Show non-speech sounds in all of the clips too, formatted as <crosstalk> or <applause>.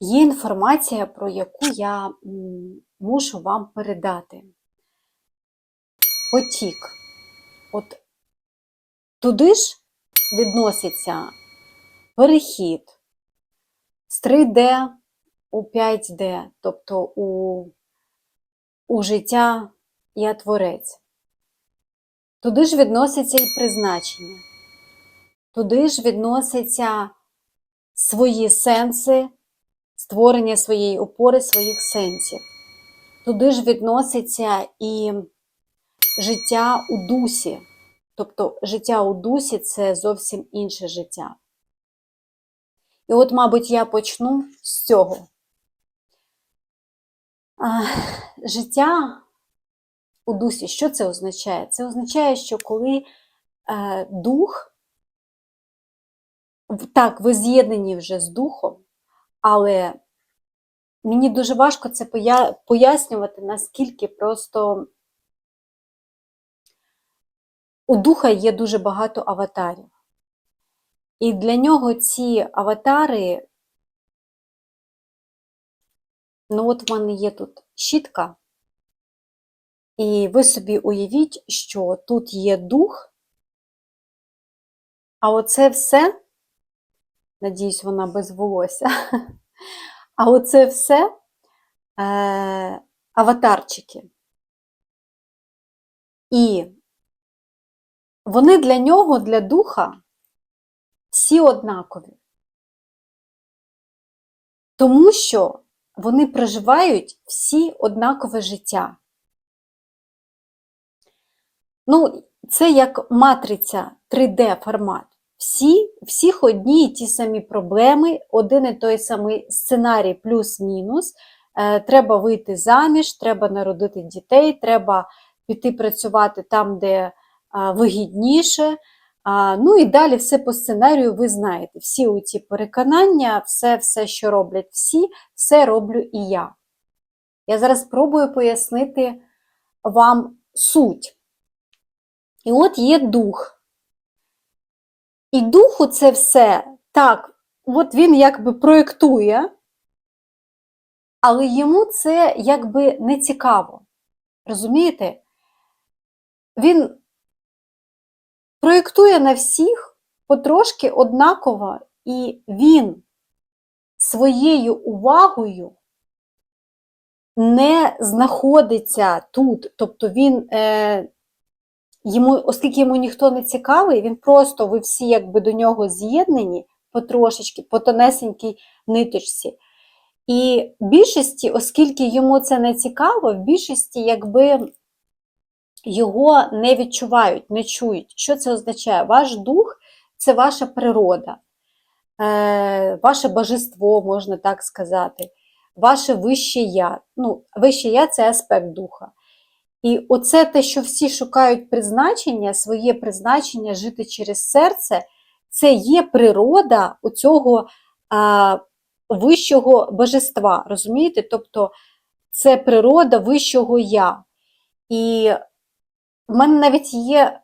є інформація, про яку я мушу вам передати. Потік. От туди ж відноситься перехід з 3D у 5D, тобто у, у життя я творець. Туди ж відноситься і призначення. Туди ж відносяться свої сенси, створення своєї опори, своїх сенсів. Туди ж відноситься і життя у дусі. Тобто життя у дусі це зовсім інше життя. І от, мабуть, я почну з цього. А, Життя у дусі, що це означає? Це означає, що коли е, дух, так, ви з'єднані вже з духом, але мені дуже важко це пояснювати, наскільки просто у духа є дуже багато аватарів. І для нього ці аватари, ну от в мене є тут щітка, і ви собі уявіть, що тут є дух, а оце все, надіюсь, вона без волосся, <laughs> а оце все е, аватарчики. І вони для нього, для духа, всі однакові. Тому що вони проживають всі однакове життя. Ну, це як матриця 3D формат. Всі, всіх одні і ті самі проблеми, один і той самий сценарій плюс-мінус. Е, треба вийти заміж, треба народити дітей, треба піти працювати там, де а, вигідніше. Ну і далі все по сценарію ви знаєте. Всі оці переконання, все, все, що роблять всі, все роблю і я. Я зараз спробую пояснити вам суть. І от є дух. І духу це все так, от він якби проєктує, але йому це якби не цікаво. Розумієте? Він проєктує на всіх потрошки однаково, і він своєю увагою не знаходиться тут. Тобто він, е, йому, оскільки йому ніхто не цікавий, він просто, ви всі якби до нього з'єднані потрошечки, по тонесенькій ниточці. І в більшості, оскільки йому це не цікаво, в більшості якби його не відчувають, не чують. Що це означає? Ваш дух це ваша природа, е, ваше божество, можна так сказати, ваше вище я. Ну, вище я це аспект духа. І оце те, що всі шукають призначення, своє призначення жити через серце, це є природа оцього а, вищого божества. Розумієте? Тобто це природа вищого я. І в мене навіть є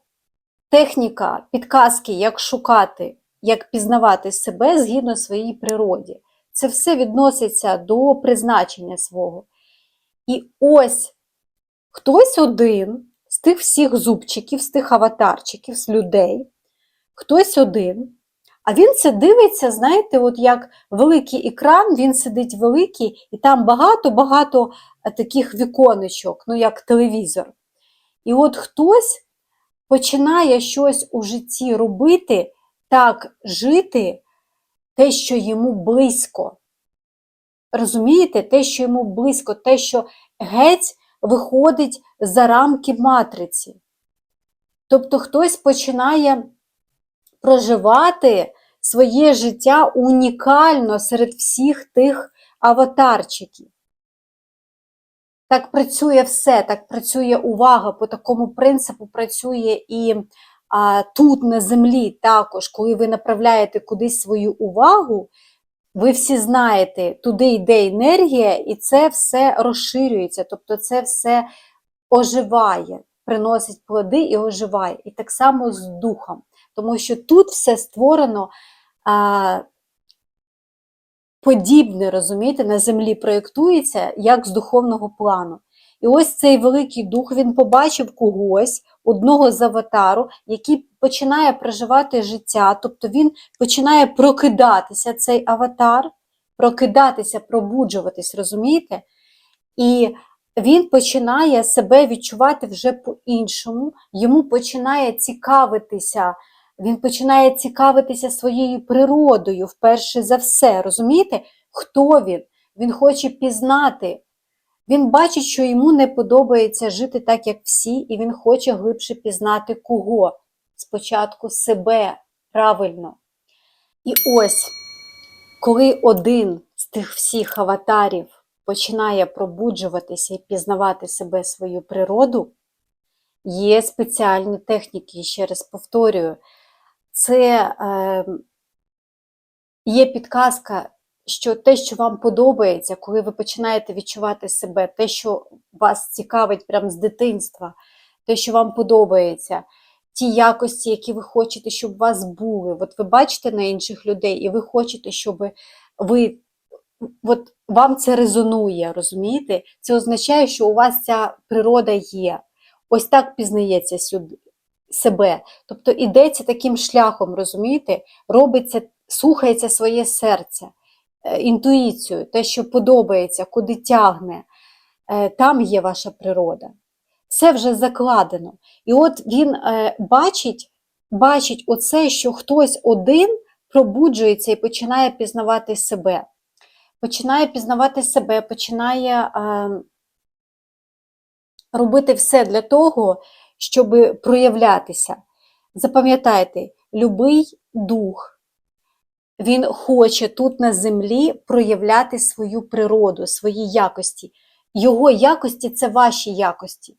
техніка, підказки, як шукати, як пізнавати себе згідно своїй природі. Це все відноситься до призначення свого. І ось хтось один з тих всіх зубчиків, з тих аватарчиків, з людей, хтось один, а він це дивиться, знаєте, от як великий екран, він сидить великий, і там багато-багато таких віконечок, ну як телевізор. І от хтось починає щось у житті робити, так жити, те, що йому близько. Розумієте, те, що йому близько, те, що геть виходить за рамки матриці. Тобто хтось починає проживати своє життя унікально серед всіх тих аватарчиків. Так працює все, так працює увага, по такому принципу працює і а, тут на землі також, коли ви направляєте кудись свою увагу, ви всі знаєте, туди йде енергія, і це все розширюється, тобто це все оживає, приносить плоди і оживає. І так само з духом, тому що тут все створено а, подібне, розумієте, на землі проєктується, як з духовного плану. І ось цей великий дух він побачив когось, одного з аватару, який починає проживати життя, тобто він починає прокидатися, цей аватар, прокидатися, пробуджуватись, розумієте? І він починає себе відчувати вже по-іншому, йому починає цікавитися, він починає цікавитися своєю природою, вперше за все. Розумієте, хто він? Він хоче пізнати. Він бачить, що йому не подобається жити так, як всі, і він хоче глибше пізнати кого? Спочатку себе правильно. І ось, коли один з тих всіх аватарів починає пробуджуватися і пізнавати себе свою природу, є спеціальні техніки, ще раз повторюю, це е, є підказка, що те, що вам подобається, коли ви починаєте відчувати себе, те, що вас цікавить прямо з дитинства, те, що вам подобається, ті якості, які ви хочете, щоб у вас були. От ви бачите на інших людей, і ви хочете, щоб ви. От вам це резонує, розумієте? Це означає, що у вас ця природа є. Ось так пізнається сюди себе. Тобто ідеться таким шляхом, розумієте? Робиться, слухається своє серце, інтуїцію, те, що подобається, куди тягне. Е, Там є ваша природа. Все вже закладено. І от він е, бачить, бачить оце, що хтось один пробуджується і починає пізнавати себе. Починає пізнавати себе, починає е, робити все для того, щоб проявлятися. Запам'ятайте, любий дух, він хоче тут на землі проявляти свою природу, свої якості. Його якості це ваші якості.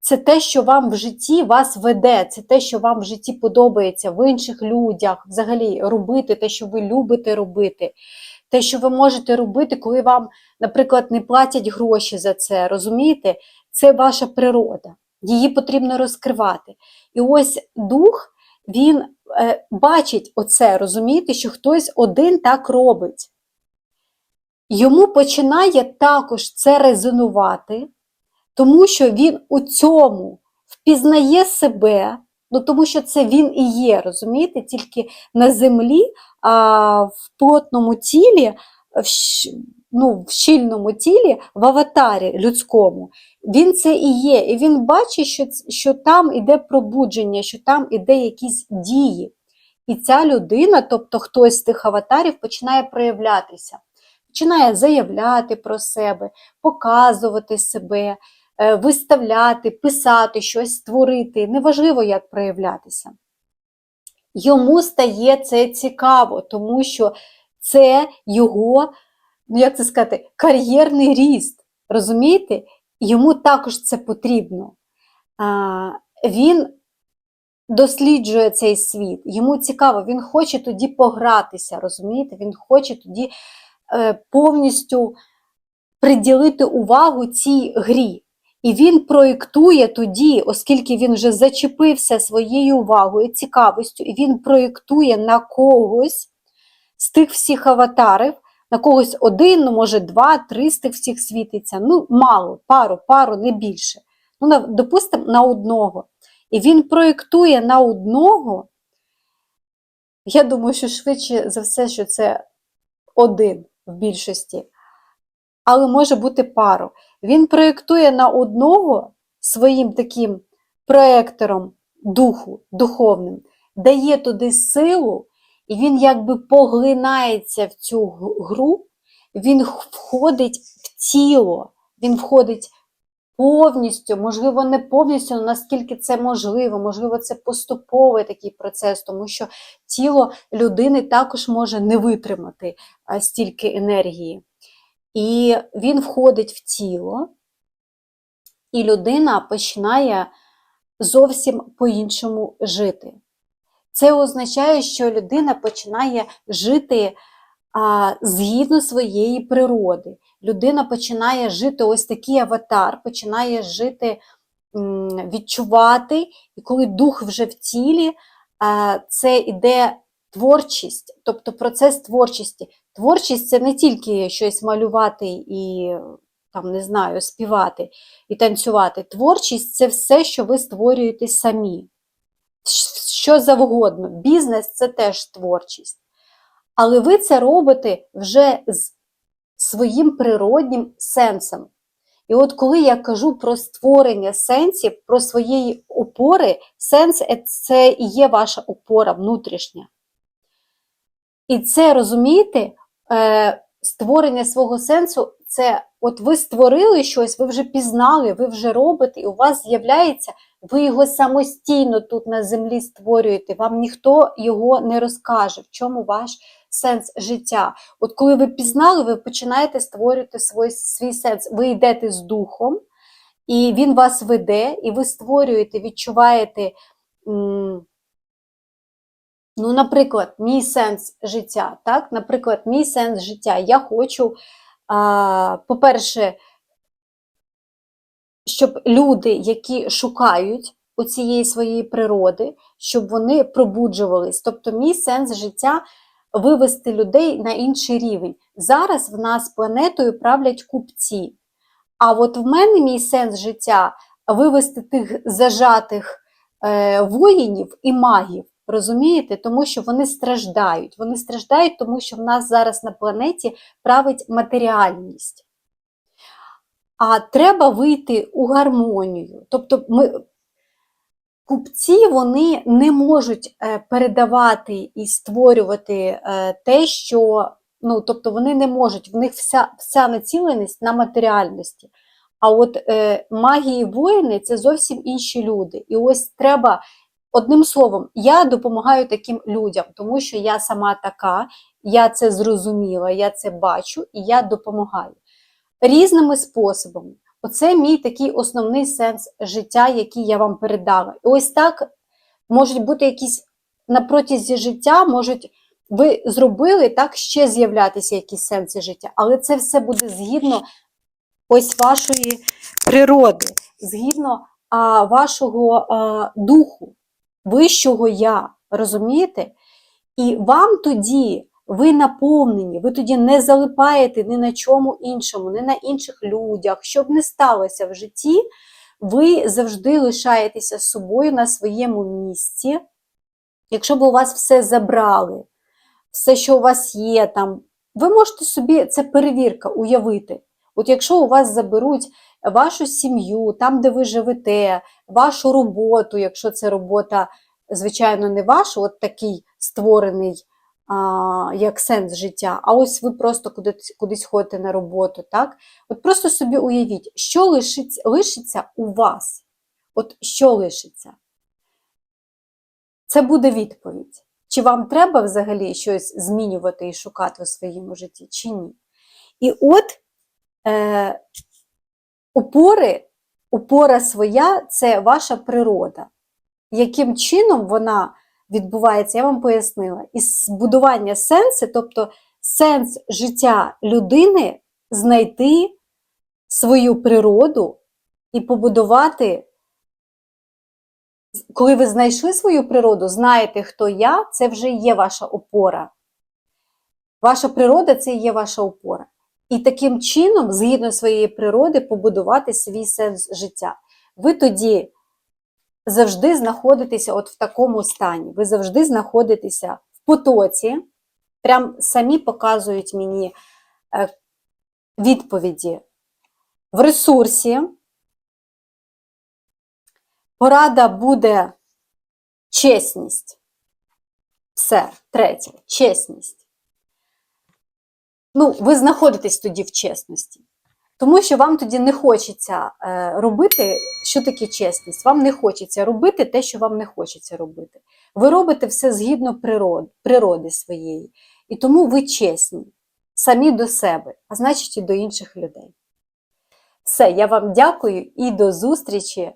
Це те, що вам в житті вас веде, це те, що вам в житті подобається в інших людях, взагалі робити те, що ви любите робити. Те, що ви можете робити, коли вам, наприклад, не платять гроші за це, розумієте? Це ваша природа. Її потрібно розкривати. І ось дух, він бачить оце, розумієте, що хтось один так робить. Йому починає також це резонувати, тому що він у цьому впізнає себе, ну тому що це він і є, розумієте, тільки на землі, а в плотному тілі, в, ну, в щільному тілі, в аватарі людському, він це і є. І він бачить, що, що там іде пробудження, що там іде якісь дії. І ця людина, тобто хтось з тих аватарів, починає проявлятися, починає заявляти про себе, показувати себе, е, виставляти, писати щось, створити. Неважливо, як проявлятися. Йому стає це цікаво, тому що це його, ну як це сказати, кар'єрний ріст. Розумієте? Йому також це потрібно. А, Він досліджує цей світ, йому цікаво, він хоче тоді погратися, розумієте? Він хоче тоді е, повністю приділити увагу цій грі. І він проєктує тоді, оскільки він вже зачепився своєю увагою, цікавістю, і він проєктує на когось з тих всіх аватарів, на когось один, ну, може, два, три з тих всіх світиться. Ну, мало, пару, пару, не більше. Ну, Допустимо, на одного. І він проєктує на одного. Я думаю, що швидше за все, що це один в більшості. Але може бути пару. Він проєктує на одного своїм таким проектором духу, духовним, дає туди силу, і він якби поглинається в цю гру, він входить в тіло, він входить повністю, можливо, не повністю, але наскільки це можливо, можливо, це поступовий такий процес, тому що тіло людини також може не витримати стільки енергії. І він входить в тіло, і людина починає зовсім по-іншому жити. Це означає, що людина починає жити а, згідно своєї природи. Людина починає жити ось такий аватар, починає жити, відчувати, і коли дух вже в тілі, а, це іде творчість, тобто процес творчості. Творчість це не тільки щось малювати і там, не знаю, співати і танцювати. Творчість це все, що ви створюєте самі. Що завгодно. Бізнес це теж творчість. Але ви це робите вже з своїм природнім сенсом. І от коли я кажу про створення сенсів, про своєї опори, сенс це і є ваша опора внутрішня. І це розумієте, е, створення свого сенсу це от ви створили щось, ви вже пізнали, ви вже робите, і у вас з'являється, ви його самостійно тут на землі створюєте. Вам ніхто його не розкаже, в чому ваш сенс життя. От коли ви пізнали, ви починаєте створювати свій, свій сенс. Ви йдете з духом, і він вас веде, і ви створюєте, відчуваєте. Ну, наприклад, мій сенс життя. Так? Наприклад, мій сенс життя. Я хочу, по-перше, щоб люди, які шукають у цієї своєї природи, щоб вони пробуджувались. Тобто, мій сенс життя вивести людей на інший рівень. Зараз в нас планетою правлять купці. А от в мене мій сенс життя вивести тих зажатих е, воїнів і магів. Розумієте, тому що вони страждають. Вони страждають, тому що в нас зараз на планеті править матеріальність. А треба вийти у гармонію. Тобто, ми, купці вони не можуть е, передавати і створювати е, те, що ну, тобто вони не можуть, в них вся, вся націленість на матеріальності. А от е, магії воїни це зовсім інші люди. І ось треба. Одним словом, я допомагаю таким людям, тому що я сама така, я це зрозуміла, я це бачу і я допомагаю різними способами. Оце мій такий основний сенс життя, який я вам передала. І ось так можуть бути якісь на протязі життя, можуть ви зробили так ще з'являтися якісь сенси життя, але це все буде згідно ось вашої природи, згідно а, вашого а, духу вищого я, розумієте? І вам тоді ви наповнені, ви тоді не залипаєте ні на чому іншому, ні на інших людях. Що б не сталося в житті, ви завжди лишаєтеся собою на своєму місці. Якщо б у вас все забрали, все, що у вас є там, ви можете собі, це перевірка, уявити. От якщо у вас заберуть вашу сім'ю, там, де ви живете, вашу роботу, якщо це робота, звичайно, не ваша, от такий створений як сенс життя, а ось ви просто кудись, кудись ходите на роботу, так? От просто собі уявіть, що лишиться, лишиться у вас. От що лишиться? Це буде відповідь. Чи вам треба взагалі щось змінювати і шукати у своєму житті, чи ні? І от е, опори, опора своя це ваша природа. Яким чином вона відбувається, я вам пояснила. І збудування сенсу, тобто сенс життя людини знайти свою природу і побудувати. Коли ви знайшли свою природу, знаєте, хто я, це вже є ваша опора. Ваша природа це є ваша опора. І таким чином, згідно своєї природи, побудувати свій сенс життя. Ви тоді завжди знаходитеся от в такому стані. Ви завжди знаходитеся в потоці, прям самі показують мені е, відповіді в ресурсі. Порада буде чесність. Все, третє, чесність. Ну, ви знаходитесь тоді в чесності. Тому що вам тоді не хочеться е, робити, що таке чесність. Вам не хочеться робити те, що вам не хочеться робити. Ви робите все згідно природи, природи своєї. І тому ви чесні, самі до себе, а значить і до інших людей. Все, я вам дякую і до зустрічі.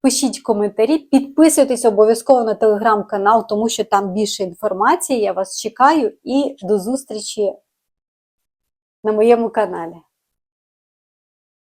Пишіть коментарі, підписуйтесь обов'язково на телеграм-канал, тому що там більше інформації. Я вас чекаю і до зустрічі на моєму каналі.